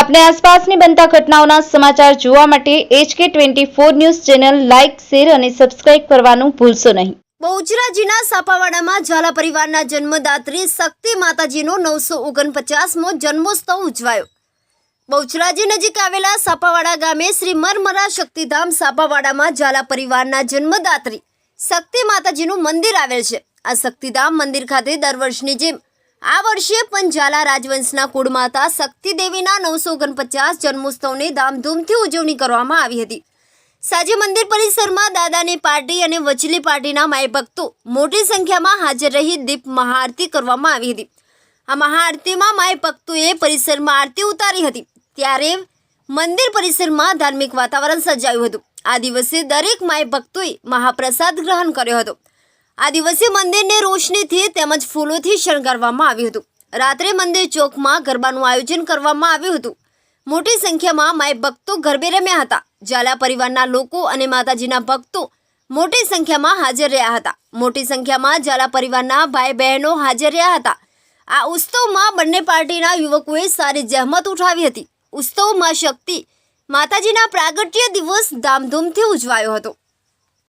આપને આસપાસની બનતા ઘટનાઓના સમાચાર જોવા માટે HK twenty four news channel like, share અને સબસ્ક્રાઇબ કરવાનું ભૂલશો નહીં. બહુચરાજીના સાપાવાડામાં ઝાલા પરિવારના જન્મદાત્રી શક્તિ માતાજીનો નવસો ઓગણપચાસમો જન્મોત્સવ ઉજવાયો. બહુચરાજી નજીક આવેલા સાપાવાડા ગામે શ્રી મરમરા શક્તિધામ સાપાવાડામાં ઝાલા પરિવારના જન્મદાત્રી શક્તિ માતાજીનું મંદિર આવેલ છે. આ શક્તિધામ મંદિર ખાતે દર વર્ષની જેમ આ વર્ષે પણ ઝાલા રાજવંશના કુળમાતા શક્તિ દેવીના નવસો ઓગણપચાસ જન્મોત્સવની ધામધૂમથી ઉજવણી કરવામાં આવી હતી. સાજી મંદિર પરિસરમાં દાદાની પાર્ટી અને વચલી પાર્ટીના માય ભક્તો મોટી સંખ્યામાં હાજર રહી દીપ મહાઆરતી કરવામાં આવી હતી. આ મહાઆરતીમાં માય ભક્તોએ પરિસરમાં આરતી ઉતારી હતી. ત્યારે મંદિર પરિસરમાં ધાર્મિક વાતાવરણ સર્જાયું હતું. આ દિવસે દરેક માય ભક્તોએ મહાપ્રસાદ ગ્રહણ કર્યો હતો. આ દિવસે મંદિરને રોશનીથી તેમજ ફૂલોથી શણગારવામાં આવ્યું હતું. રાત્રે મંદિર ચોકમાં ગરબાનું આયોજન કરવામાં આવ્યું હતું. મોટી સંખ્યામાં માય ભક્તો ગરબે રમ્યા હતા. ઝાલા પરિવારના લોકો અને માતાજીના ભક્તો મોટી સંખ્યામાં હાજર રહ્યા હતા. મોટી સંખ્યામાં ઝાલા પરિવારના ભાઈ બહેનો હાજર રહ્યા હતા. આ ઉત્સવમાં બંને પાર્ટીના યુવકોએ સારી જહેમત ઉઠાવી હતી. ઉત્સવમાં શક્તિ માતાજીના પ્રાગટ્ય દિવસ ધામધૂમથી ઉજવાયો હતો.